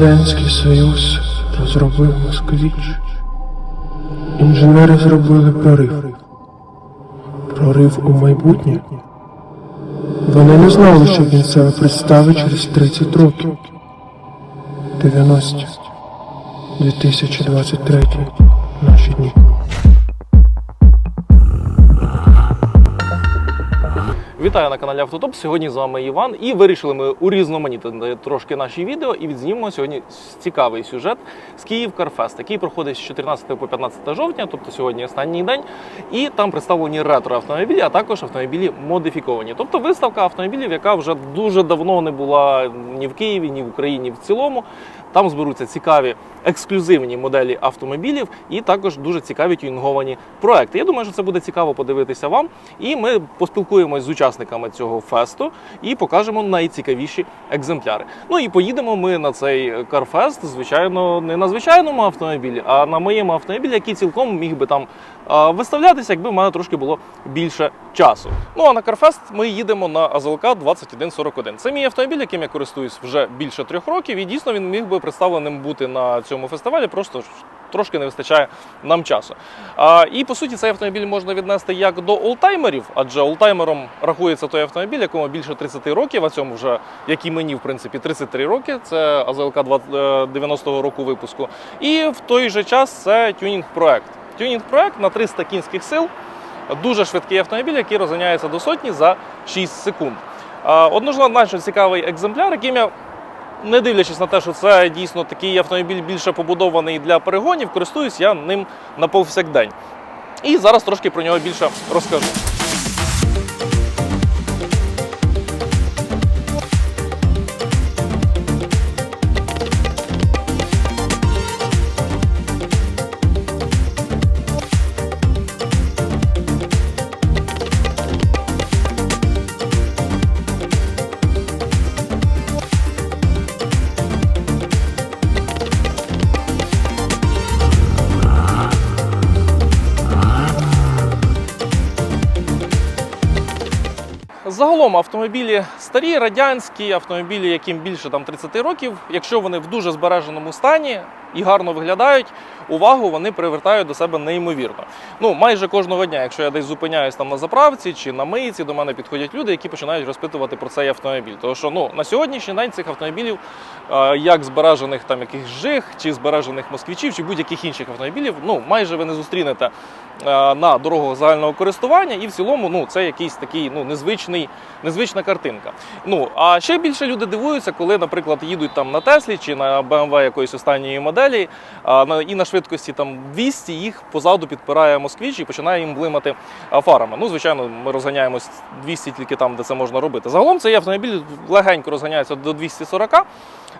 Радянський Союз розробив москвіч. Інженери зробили прорив. Прорив у майбутнє. Вони не знали, що він себе представить через 30 років. 90. 2023. Наші дні. Вітаю на каналі Автотоп. Сьогодні з вами Іван. І вирішили ми урізноманітнити трошки наші відео і відзнімемо сьогодні цікавий сюжет з Київ Карфест, який проходить з 14 по 15 жовтня, тобто сьогодні останній день. І там представлені ретро автомобілі, а також автомобілі модифіковані. Тобто виставка автомобілів, яка вже дуже давно не була ні в Києві, ні в Україні в цілому. Там зберуться цікаві ексклюзивні моделі автомобілів і також дуже цікаві тюнінговані проекти. Я думаю, що це буде цікаво подивитися вам. І ми поспілкуємось з учасниками цього фесту і покажемо найцікавіші екземпляри. Ну і поїдемо ми на цей карфест, звичайно, не на звичайному автомобілі, а на моєму автомобілі, який цілком міг би там виставлятися, якби в мене трошки було більше часу. Ну а на Карфест ми їдемо на АЗЛК 2141. Це мій автомобіль, яким я користуюсь вже більше трьох років, і дійсно він міг би представленим бути на цьому фестивалі. Просто трошки не вистачає нам часу. А, і по суті, цей автомобіль можна віднести як до олтаймерів, адже олтаймером рахується той автомобіль, якому більше 30 років, а цьому вже як і мені, в принципі, 33 роки. Це АЗЛК 90-го року випуску. І в той же час це тюнінг-проект. Тюнінг-проект на 300 кінських сил. Дуже швидкий автомобіль, який розганяється до сотні за 6 секунд. Однозначно цікавий екземпляр, яким я, не дивлячись на те, що це дійсно такий автомобіль більше побудований для перегонів, користуюсь я ним на повсякдень. І зараз трошки про нього більше розкажу. Загалом автомобілі старі, радянські, автомобілі, яким більше там 30 років, якщо вони в дуже збереженому стані і гарно виглядають, увагу вони привертають до себе неймовірно. Ну, майже кожного дня, якщо я десь зупиняюсь там на заправці чи на мийці, до мене підходять люди, які починають розпитувати про цей автомобіль. Тому що ну, на сьогоднішній день цих автомобілів, як збережених там якихось жиг, чи збережених москвичів, чи будь-яких інших автомобілів, ну майже ви не зустрінете на дорогах загального користування, і в цілому ну, це якийсь такий ну, незвичний, незвична картинка. Ну, а ще більше люди дивуються, коли, наприклад, їдуть там на Теслі чи на BMW якоїсь останньої моделі, а, і на швидкості там 200 їх позаду підпирає москвіч і починає їм блимати фарами. Ну, звичайно, ми розганяємось 200 тільки там, де це можна робити. Загалом цей автомобіль легенько розганяється до 240.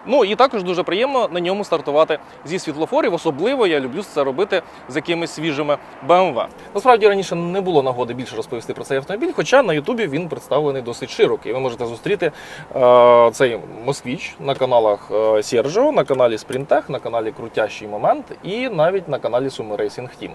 Ну і також дуже приємно на ньому стартувати зі світлофорів. Особливо я люблю це робити з якимись свіжими BMW. Насправді раніше не було нагоди більше розповісти про цей автомобіль, хоча на Ютубі він представлений досить широко. І ви можете зустріти е, цей москвіч на каналах е, Сержо, на каналі Спринтех, на каналі Крутящий момент і навіть на каналі Racing Team.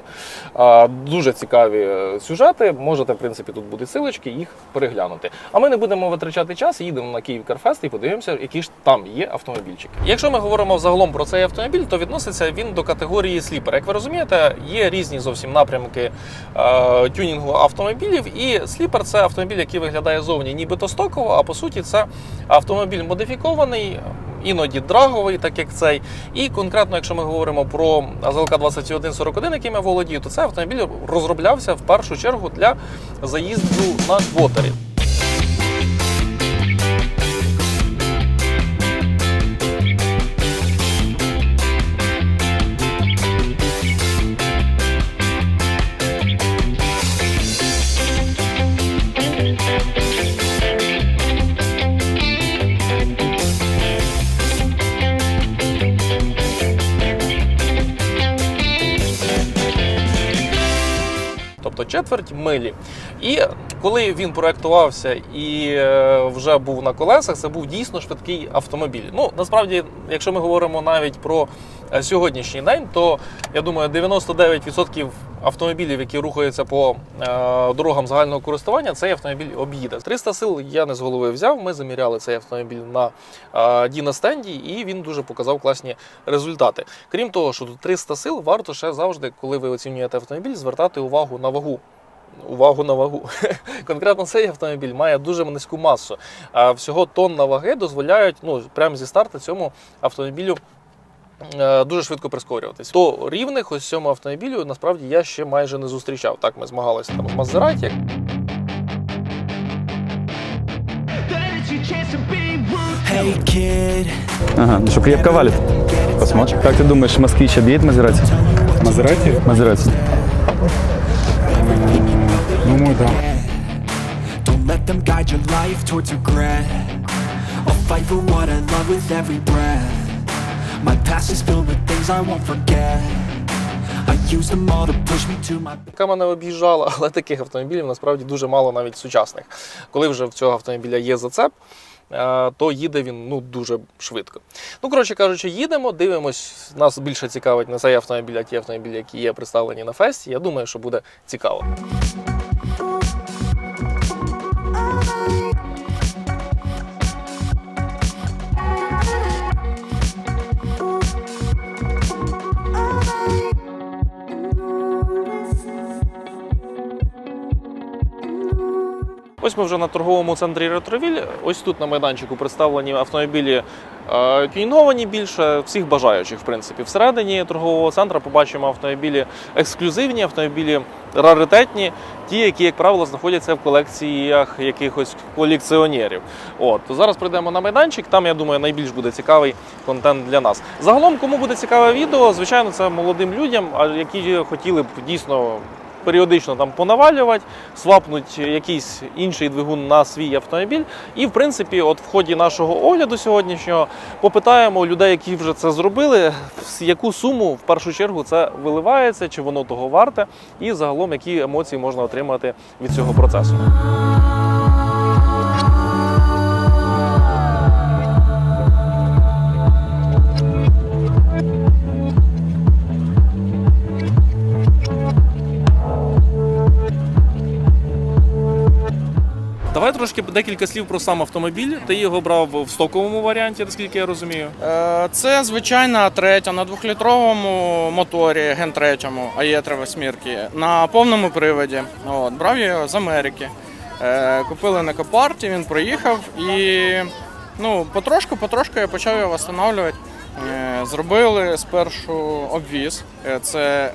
Е, дуже цікаві е, сюжети. Можете, в принципі, тут будуть силочки, їх переглянути. А ми не будемо витрачати час, їдемо на Київ Карфест і подивимося, які ж там є автомобільчики. Якщо ми говоримо взагалом про цей автомобіль, то відноситься він до категорії сліпер. Як ви розумієте, є різні зовсім напрямки е, тюнінгу автомобілів, і сліпер це автомобіль, який виглядає зовні нібито стоково, а по суті це автомобіль модифікований. Іноді драговий, так як цей. І конкретно, якщо ми говоримо про АЗЛК 2141, яким я володію, то цей автомобіль розроблявся в першу чергу для заїзду на квотері. Четверть милі. І коли він проектувався і е, вже був на колесах, це був дійсно швидкий автомобіль. Ну насправді, якщо ми говоримо навіть про е, сьогоднішній день, то я думаю, 99% автомобілів, які рухаються по е, дорогам загального користування, цей автомобіль об'їде. 300 сил я не з голови взяв. Ми заміряли цей автомобіль на Діна стенді, і він дуже показав класні результати. Крім того, що тут 300 сил, варто ще завжди, коли ви оцінюєте автомобіль, звертати увагу на вагу. Увагу на вагу. Конкретно цей автомобіль має дуже низьку масу. А всього тонна ваги дозволяють ну, прямо зі старту цьому автомобілю е, дуже швидко прискорюватись. То рівних ось цьому автомобілю насправді я ще майже не зустрічав. Так, ми змагалися там з Мазераті. Ага, ну что, крепко валит. Посмотрим. Как ты думаешь, москвич объедет Мазерати? Мазерати? Мазерати. Да. don't let them guide your life towards regret. I'll fight for what I love with every breath. My past is filled with things I won't forget. I use them all to push me to my яка мене об'їжджала, але таких автомобілів насправді дуже мало навіть сучасних. Коли вже в цього автомобіля є зацеп, е, то їде він ну дуже швидко. Ну, коротше кажучи, їдемо, дивимось. Нас більше цікавить не цей автомобіль, а ті автомобілі, які є представлені на фесті. Я думаю, що буде цікаво. love. Ось ми вже на торговому центрі Ретровіль. Ось тут на майданчику представлені автомобілі е, тюнінговані більше всіх бажаючих, в принципі. Всередині торгового центру побачимо автомобілі ексклюзивні, автомобілі раритетні, ті, які, як правило, знаходяться в колекціях якихось колекціонерів. От зараз прийдемо на майданчик. Там, я думаю, найбільш буде цікавий контент для нас. Загалом, кому буде цікаве відео, звичайно, це молодим людям, які хотіли б дійсно періодично там понавалювати, свапнути якийсь інший двигун на свій автомобіль. І, в принципі, от в ході нашого огляду сьогоднішнього попитаємо людей, які вже це зробили, яку суму в першу чергу це виливається, чи воно того варте, і загалом які емоції можна отримати від цього процесу. Давай трошки декілька слів про сам автомобіль. Ти його брав в стоковому варіанті, наскільки я розумію. Е, Це звичайна третя на двохлітровому моторі ген 3 АЄ3 восьмірки на повному приводі. От, брав я його з Америки. Е, Купили на Копарті, він проїхав і ну, потрошку, потрошку я почав його встановлювати. Е, Зробили спершу обвіз. Це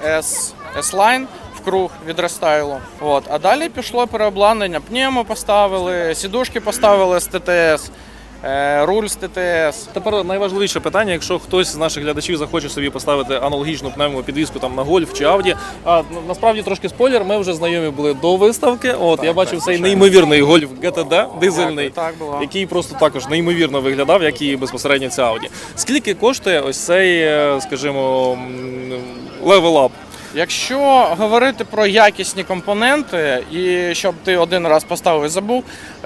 S-Line круг від рестайлу. От. А далі пішло переобладнання. Пневмо поставили, сідушки поставили з ТТС, е, руль з ТТС. Тепер найважливіше питання, якщо хтось з наших глядачів захоче собі поставити аналогічну пневмопідвіску там на гольф чи Ауді. А ну, насправді трошки спойлер, ми вже знайомі були до виставки. От я бачив цей неймовірний гольф GTD дизельний. Так, так. Який просто також неймовірно виглядав, як і безпосередньо ця Audi. Скільки коштує ось цей, е, скажімо, левел-ап? Якщо говорити про якісні компоненти, і щоб ти один раз поставив і забув,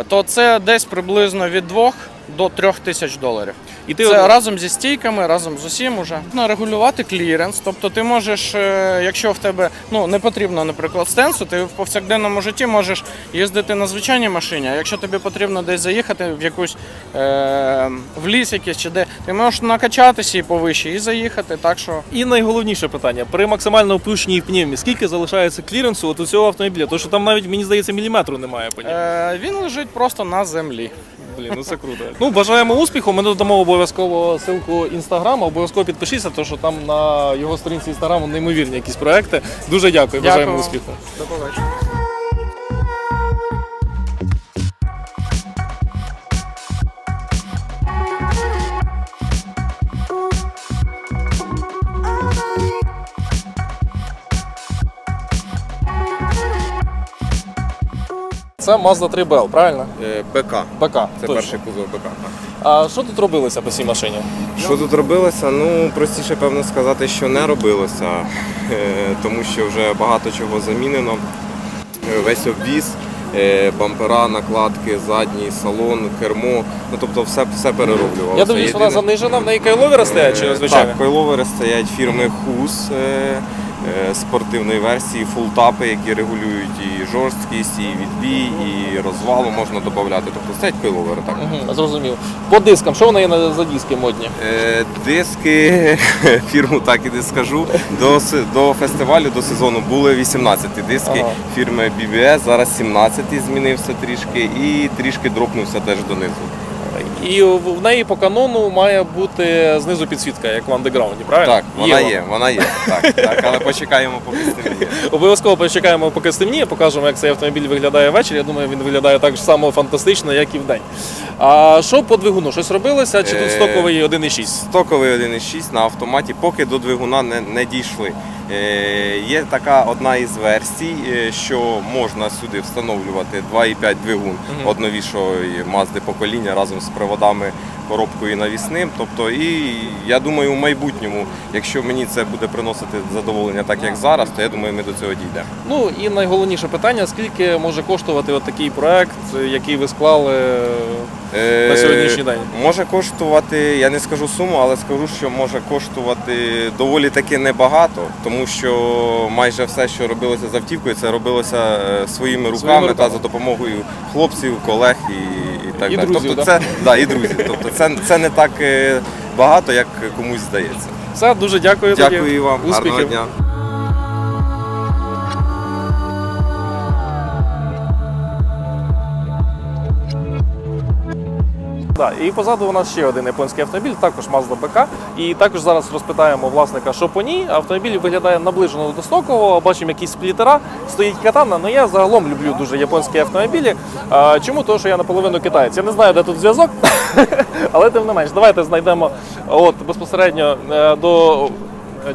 то це десь приблизно від 2 до 3 тисяч доларів. І ти Це разом зі стійками, разом з усім уже. Можна регулювати кліренс. Тобто ти можеш, е, якщо в тебе ну, не потрібно, наприклад, стенсу, ти в повсякденному житті можеш їздити на звичайній машині. А якщо тобі потрібно десь заїхати в якусь е, в ліс якийсь чи де, ти можеш накачатися і повище і заїхати. Так що І найголовніше питання: при максимально опущеній пневмі, скільки залишається кліренсу от у цього автомобіля? Тому що там навіть мені здається міліметру немає по ній. е, він лежить просто на землі. Блін, ну це круто. Ну бажаємо успіху. Ми додамо обов'язково ссылку інстаграма. Обов'язково підпишіться, тому що там на його сторінці інстаграму неймовірні якісь проекти. Дуже дякую. Бажаємо успіху. До побачення. Це Mazda 3 BL, правильно? Е, БК. БК. Це точно. перший кузов БК. так. А що тут робилося по цій машині? Що тут робилося? Ну, простіше, певно, сказати, що не робилося, е, тому що вже багато чого замінено. Е, Весь обвіз е, бампера, накладки, задній салон, кермо. Ну тобто все, все перероблювалося. Я дивлюсь, вона Єдине- занижена, в неї кайловери стоять чи Е, звичайно? Так, койловери стоять фірми Хус е, спортивної версії, фултапи, які регулюють і жорсткість, і відбій, і розвалу можна додати. Тобто стоять койловери так. Угу, зрозумів. По дискам, що в неї на- за диски модні? Е, Диски, фірму так і не скажу. До, до фестивалю, до сезону були 18 диски Ага. фірми BBS, зараз 17 змінився трішки і трішки дропнувся теж донизу. І в в неї по канону має бути знизу підсвітка, як в андеграунді, правильно? Так, вона вона. є, вона є. Так, так, але почекаємо, поки стемніє. Обов'язково почекаємо, поки стемніє, покажемо, як цей автомобіль виглядає ввечері. Я думаю, він виглядає так само фантастично, як і вдень. А що по двигуну? Щось робилося? Чи тут Е, стоковий 1,6? Стоковий 1.6 на автоматі, поки до двигуна не, не дійшли. Е, є така одна із версій, е, що можна сюди встановлювати 2.5 двигун одновішої Мазди покоління разом з приводами, коробкою навісним. Тобто, і я думаю, в майбутньому, якщо мені це буде приносити задоволення так, як зараз, то я думаю, ми до цього дійдемо. Ну і найголовніше питання: скільки може коштувати от такий проект, який ви склали на сьогоднішній день? Може коштувати, я не скажу суму, але скажу, що може коштувати доволі таки небагато, тому що майже все, що робилося з автівкою, це робилося е, своїми руками, руками. та за допомогою хлопців, колег і, і так І далі. друзів, тобто да? це да, і друзі. Тобто це, це не так е, багато, як комусь здається. Все, дуже дякую. тоді. Дякую вам, гарного дня. Да, і позаду у нас ще один японський автомобіль, також Mazda BK. І також зараз розпитаємо власника, що по ній. Автомобіль виглядає наближено до стокового, бачимо якісь сплітера, стоїть катана. Ну я загалом люблю дуже японські автомобілі. А, чому? Тому що я наполовину китаєць. Я не знаю, де тут зв'язок, але тим не менш, давайте знайдемо от безпосередньо е, до.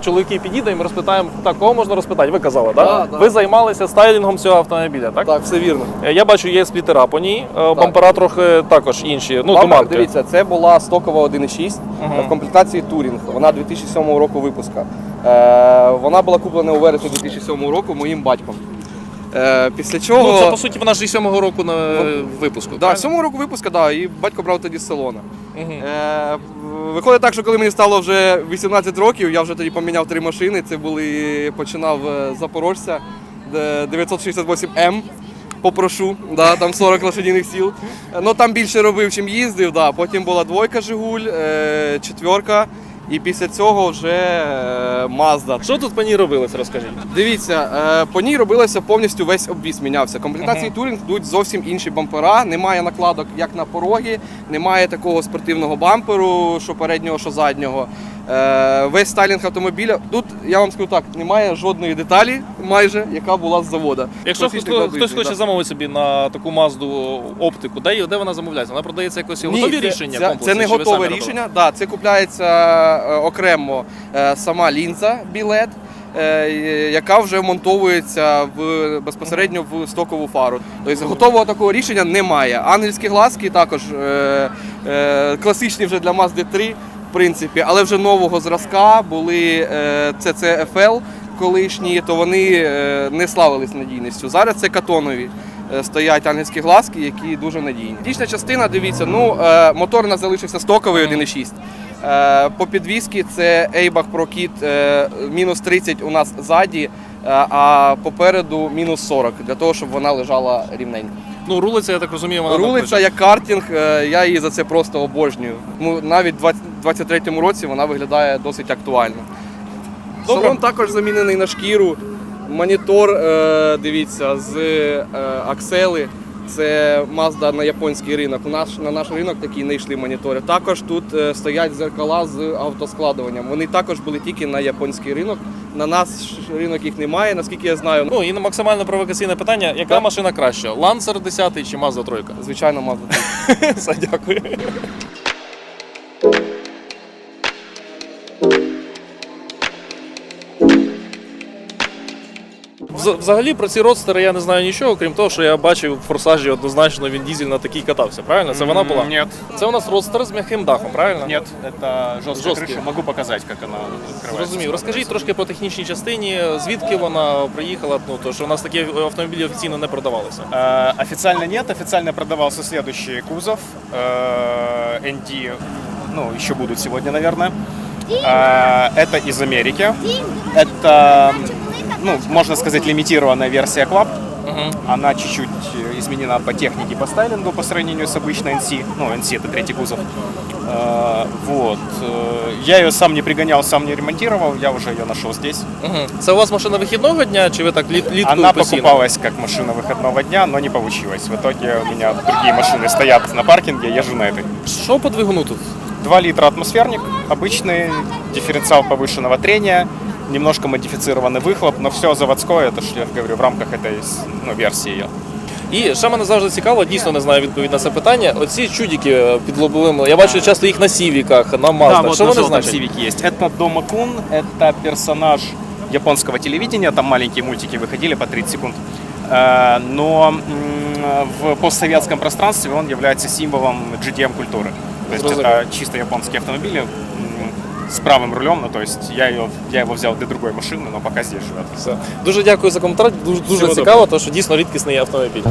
Чоловіки підійдемо і розпитаємо, так, кого можна розпитати? Ви казали, так? Да, да. Ви займалися стайлінгом цього автомобіля, так? Так, все вірно. Е, Я бачу, є сплітера по ній, е, бампера трохи також інші. Ну, Бампер, туманки. дивіться, це була стокова 1.6 Мгм. в комплектації Турінг. Вона 2007 року випуска. Е, вона була куплена у вересні 2007 року моїм батьком. Е, після чого. Ну, це по суті вона ж і сьомого року на випуску. Да, правильно? 7 року випуска, да, і батько брав тоді з салона. Е, виходить так, що коли мені стало вже 18 років, я вже тоді поміняв три машини. Це були починав е, з Запорожця 968М. Попрошу, да, там 40 лошадіних сіл. Ну там більше робив, чим їздив. Да. Потім була двойка Жигуль, е, четверка. І після цього вже Мазда. Що тут по ній робилося, розкажіть? Дивіться, е, по ній робилося повністю весь обвіз мінявся. Комплектації турінг йдуть зовсім інші бампера. Немає накладок як на пороги, немає такого спортивного бамперу, що переднього, що заднього. Е, Весь стайлінг автомобіля. Тут я вам скажу так, немає жодної деталі, майже яка була з завода. Якщо хто, класичний, хтось хоче да. замовити собі на таку мазду оптику, де, де вона замовляється? Вона продається якось готові це- рішення? Це, це не готове рішення. Да, це купляється е, окремо е, сама лінза білет. Яка вже монтовується в безпосередньо в стокову фару. Тобто готового такого рішення немає. Ангельські глазки також е, е, класичні вже для Mazda 3, в принципі, але вже нового зразка були е, CCFL колишні, то вони е, не славились надійністю. Зараз це катонові е, стоять ангельські глазки, які дуже надійні. Дійсна частина, дивіться, ну мотор у нас залишився стоковий 1.6. Е, По підвісці це Eibach Pro Kit е, мінус 30 у нас ззаді, а попереду мінус 40, для того, щоб вона лежала рівненько. Ну, рулиця, я так розумію, вона там Рулиця як картинг, е, я її за це просто обожнюю. Ну, навіть в 23-му році вона виглядає досить актуально. Добре. Салон також замінений на шкіру. Монітор, е, дивіться, з е, аксели. Це Mazda на японський ринок. У нас на наш ринок такі не йшли монітори. Також тут е, стоять зеркала з автоскладуванням. Вони також були тільки на японський ринок. На нас ринок їх немає, наскільки я знаю. Ну і на максимально провокаційне питання: яка Так. машина краща? Lancer 10 чи Mazda 3? Звичайно, Mazda. Все, дякую. взагалі про ці родстери я не знаю нічого, крім того, що я бачив в форсажі однозначно він дізель на такій катався. Правильно? Це вона була? Нет, Це у нас родстер з м'яким дахом, правильно? нет, это жесткая Жесткий. крыша. Могу показать, как она открывается. Зрозумів. Розкажіть трошки по технічній частині, звідки вона приїхала, ну то що у нас такі автомобілі офіційно не продавалися. Э, Официально нет, официально продавался следующий кузов. э, ND, ну, еще будут сегодня, наверное. Э, Это из Америки. Это, ну, можно сказать, лимитированная версия Club. Она чуть-чуть э, изменена по технике, по стайлингу по сравнению с обычной NC. Ну, NC это третий кузов. Э, Вот. Э, Я ее сам не пригонял, сам не ремонтировал, я уже ее нашел здесь. Угу. Це у вас машина вихідного дня, чи ви так літ, літкою Она постійно? покупалась как машина выходного дня, но не получилось. В итоге у меня другие машины стоят на паркинге, я езжу на этой. Що по двигуну тут? 2 литра атмосферник, обычный, дифференциал повышенного трения, немножко модифицированный выхлоп, но все заводское, это что я говорю, в рамках этой ну, версии ее. І ще мене завжди цікаво, дійсно не знаю відповідь на це питання. Оці чудики під лобовим, я бачу часто їх на сівіках, на Да, маздах. вот що на вони желтом значать? Civic есть. Это Дома Кун, это персонаж японского телевидения, там маленькие мультики выходили по 30 секунд. Э, Но м, в постсоветском пространстве он является символом GDM-культуры. То есть Разумею. это чисто японские автомобили м, с правым рулем, ну то есть я, ее, я его взял для другой машины, но пока здесь живет. Все. Дуже дякую за коментар. Дуже, дуже Всього цікаво, тому що дійсно рідкісний автомобіль.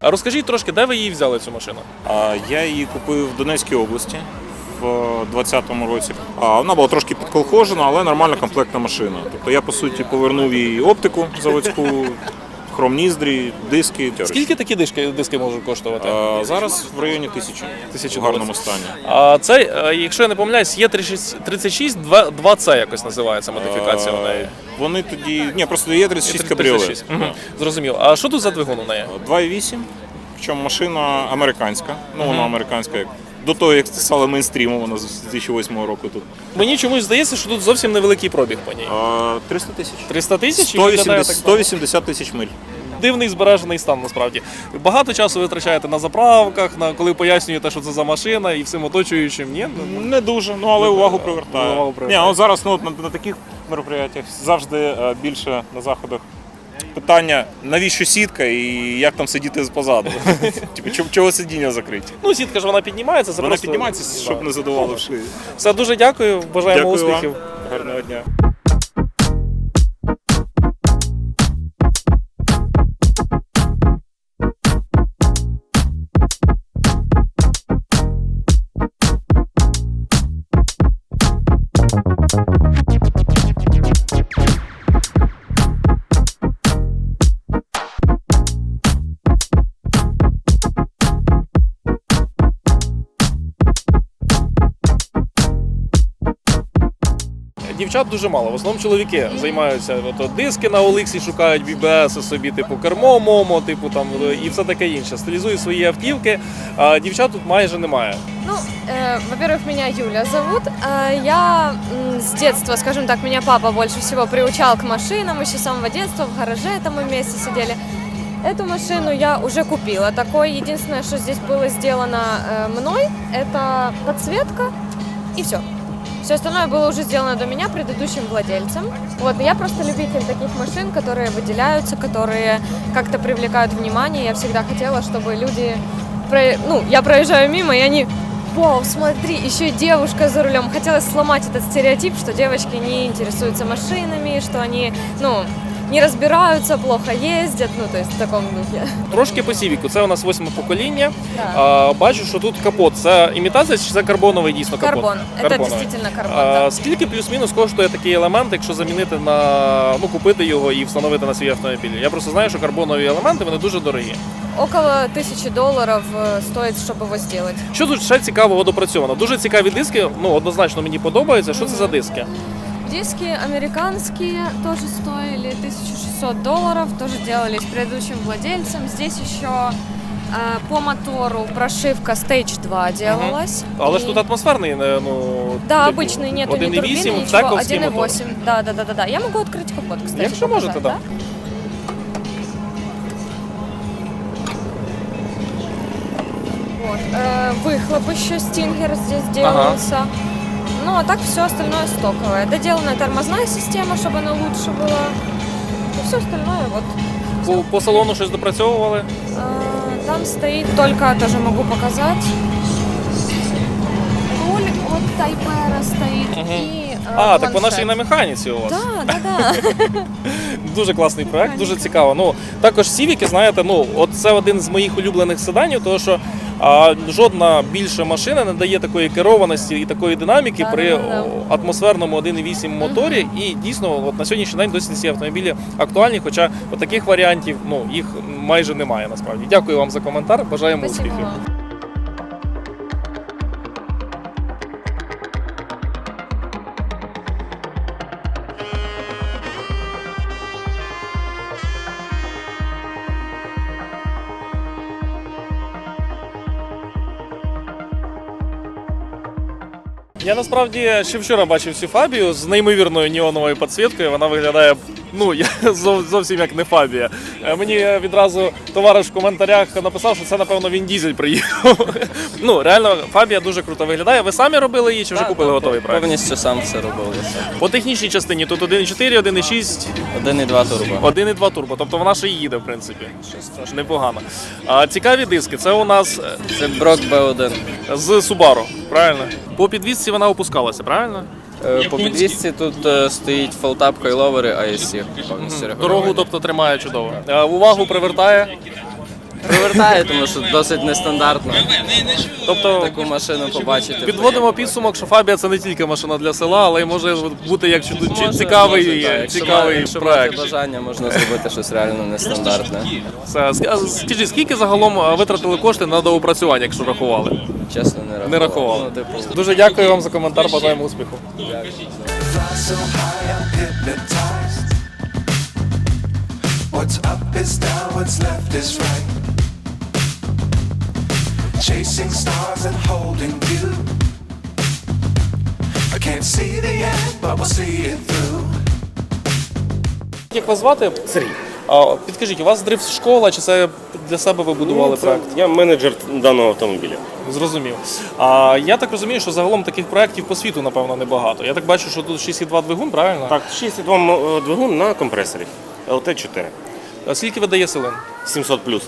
А розкажіть трошки, де ви її взяли цю машину? А, Я її купив в Донецькій області 2020 році. А, Вона була трошки підколхожена, але нормальна комплектна машина. Тобто я по суті повернув їй оптику заводську, хромніздрі, диски. Скільки такі диски, диски можуть коштувати? А, Зараз в районі тисячі Тисячі в гарному стані. А цей, е, якщо я не помиляюсь, є 36 2, 2C якось називається модифікація у неї. Вони тоді. Ні, просто є 36 кабріолет. 36. Мгм. Зрозумів. А що тут за двигун у неї? 2,8. Причому машина американська. Ну, вона американська як. До того, як стала мейнстрімом, вона з 2008 року тут. Мені чомусь здається, що тут зовсім невеликий пробіг по ній. А, 300 тисяч. 300 тисяч і виглядає 180, 180 тисяч миль. дивний збережений стан насправді. Багато часу витрачаєте на заправках, на коли пояснюєте, що це за машина і всім оточуючим. Ні? Ну, Не дуже, ну але увагу привертає. Увагу привертає. Ні, от зараз ну, от на, на таких мероприятиях завжди е, більше на заходах. Питання, навіщо сітка і як там сидіти позаду? Типу, чого, чого сидіння закриті? Ну, сітка ж вона піднімається, це Вона просто... піднімається, щоб не задувало в шиї. Все, дуже дякую, бажаємо Дякую успіхів. вам. Гарного дня. Дівчат дуже мало. В основному чоловіки займаються ото диски на Олексі, шукають BBS собі, типу кермо, момо, типу там і все таке інше. Стилізують свої автівки. А дівчат тут майже немає. Ну, э, во-первых, меня Юля зовут. Э, я м, с детства, скажем так, меня папа больше всего приучал к машинам еще с самого детства. В гараже там мы вместе сидели. Эту машину я уже купила. Такой единственное, что здесь было сделано э, мной, это подсветка и все. Все остальное было уже сделано до меня предыдущим владельцем. Вот, я просто любитель таких машин, которые выделяются, которые как-то привлекают внимание. Я всегда хотела, чтобы люди, про- ну, я проезжаю мимо, и они, вау, смотри, еще и девушка за рулем. Хотелось сломать этот стереотип, что девочки не интересуются машинами, что они, ну, не разбираются, плохо ездят, ну, то есть в таком духе. Трошки по сівіку. Це у нас восьме покоління. Да. А, бачу, що тут капот. Це імітація чи це карбоновий дійсно капот? Карбон. Это Карбоновий. действительно карбон, А, да. скільки плюс-мінус коштує такий елемент, якщо замінити на ну купити його і встановити на свій автомобіль? Я просто знаю, що карбонові елементи вони дуже дорогі. Около тысячи долларов э, стоит, чтобы его сделать. Що тут ще цікавого допрацьовано? Дуже цікаві диски. Ну однозначно мені подобається. Що це за диски? Диски американские тоже стоили 1600 долларов, тоже делались предыдущим владельцем. Здесь еще э, по мотору прошивка Stage 2 делалась. Але ж И- тут атмосферний, е, ну Да, типу, обычный, нету ни 1,8, турбины, ничего, тековський мотор. 1.8. Да, да, да, да, да. Я могу открыть капот, кстати. Якщо показать, можете, да. Вот. Э, выхлоп еще стингер здесь Ага. делался. Ну, а так все остальное стоковое. Доделана тормозная система, чтобы она лучше была. И все остальное вот. По, по салону щось допрацьовували. А, Там стоит только, тоже могу показать. Руль от Тайпера стоит. И, э, а, так вона ж і на механіці у вас. Да, да, да. Дуже класний проект, дуже цікаво. Ну також Сівіки, знаєте, ну от це один з моїх улюблених седанів, тому що а, жодна більша машина не дає такої керованості і такої динаміки при атмосферному 1.8 моторі. І дійсно, от на сьогоднішній день досі ці автомобілі актуальні. Хоча от таких варіантів ну їх майже немає насправді. Дякую вам за коментар. Бажаємо успіхів. Я насправді ще вчора бачив цю фабію з неймовірною неоновою підсвіткою. Вона виглядає ну я зов- зовсім як не фабія. Е, Мені відразу товариш в коментарях написав, що це напевно він дізель приїхав. ну реально фабія дуже круто виглядає. Ви самі робили її чи вже купили готовий проект? Повністю сам все робив. По технічній частині тут 1.4, 1.6, 1,2 турбо. 1.2 турбо. Тобто вона ще й їде, в принципі. Непогано. А цікаві диски. Це у нас е, Це Брок B1. з Subaru, правильно? По підвісці вона опускалася, правильно? Е, По підвісці тут е, стоїть фолтап, койловери, ASC. Повністю Дорогу, тобто тримає чудово. Е, Увагу привертає. Привертає, тому що досить нестандартно Тобто таку машину побачити. підводимо підсумок, що Фабія це не тільки машина для села, але й може бути як чи- Може, цікавий, може, так. Якщо цікавий Якщо мати проект. бажання, можна зробити щось реально нестандартне. Все. Ск- а Скажіть, скільки загалом е, витратили кошти на доопрацювання, якщо рахували? Чесно, не рахував. Не рахували. Ну, типу, Дуже дякую вам за коментар, бажаємо успіху. so high I'm hypnotized. What's up is down, what's left is right. Chasing stars and holding you. I can't see the end, but we'll see it through. Як вас звати? Сергій. А, підкажіть, у вас дрифт школа, чи це для себе ви будували проект? Я менеджер даного автомобіля. Зрозумів. А я так розумію, що загалом таких проєктів по світу, напевно, небагато. Я так бачу, що тут 6,2 двигун, правильно? Так, 6,2 е, двигун на компресорі. ЛТ-4. А скільки видає силин? 700 плюс.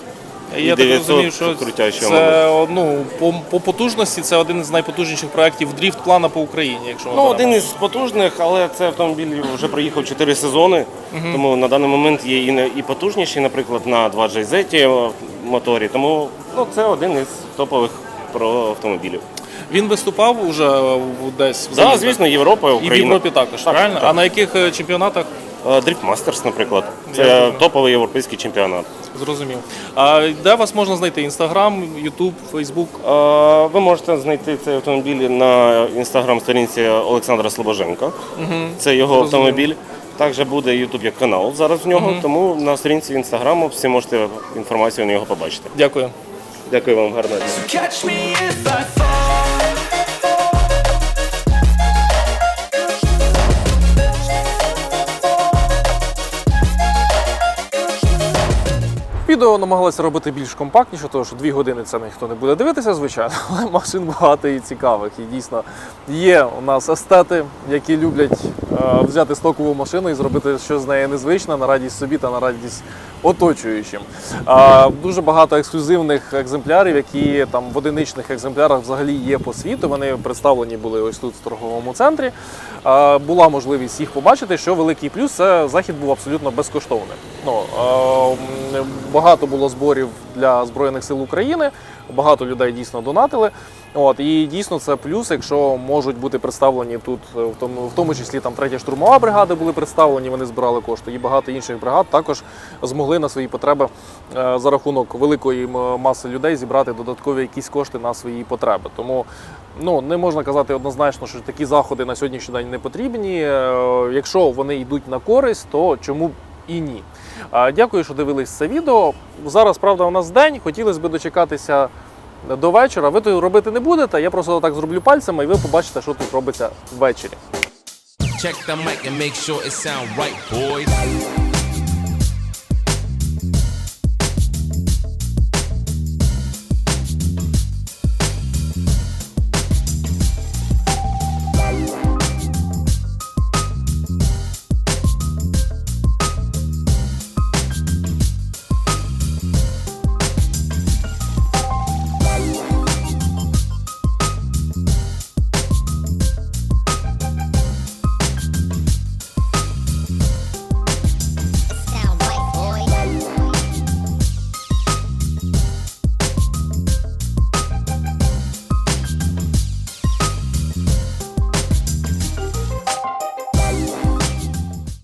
Я так 900 розумію, що крутящого це ну, по, по потужності це один з найпотужніших проєктів дріфт плана по Україні. Якщо ми Ну, беремо. один із потужних, але це автомобіль вже проїхав 4 сезони. Тому на даний момент є і, не- і потужніший, наприклад, на 2 GZ моторі. Тому ну, це один із топових про автомобілів. Він виступав уже в- десь в Так, заїздах? звісно, Європа, І в Україна. Європі також, Так, правильно? так. А на яких е, чемпіонатах? Drift Masters, наприклад. Це топовий європейський чемпіонат. Зрозумів. А де вас можна знайти? Інстаграм, Ютуб, Фейсбук? Е, Ви можете знайти цей автомобіль на інстаграм-сторінці Олександра Слобоженка. Це його автомобіль. Також буде YouTube як канал зараз в нього, тому на сторінці інстаграму всі можете інформацію на нього побачити. Дякую. Дякую вам, гарного дня. Catch me if I Відео намагалися робити більш компактніше, тому що дві години це ніхто не буде дивитися, звичайно, але машин багато і цікавих. І дійсно є у нас естети, які люблять е, взяти стокову машину і зробити щось з неї незвичне на радість собі та на радість оточуючим. Е, дуже багато ексклюзивних екземплярів, які там в одиничних екземплярах взагалі є по світу. Вони представлені були ось тут в торговому центрі. Е, була можливість їх побачити, що великий плюс це захід був абсолютно безкоштовним. Ну, е, багато було зборів для Збройних сил України, багато людей дійсно донатили. От, і дійсно це плюс, якщо можуть бути представлені тут, е, в тому, в тому числі там третя штурмова бригада були представлені, вони збирали кошти, і багато інших бригад також змогли на свої потреби е, за рахунок великої маси людей зібрати додаткові якісь кошти на свої потреби. Тому ну не можна казати однозначно, що такі заходи на сьогоднішній день не потрібні. Якщо вони йдуть на користь, то чому і ні. Дякую, що дивились це відео. Зараз, правда, у нас день. Хотілося б дочекатися до вечора. Ви то робити не будете. Я просто так зроблю пальцями, і ви побачите, що тут робиться ввечері. Check the mic and make sure it sound right, boys.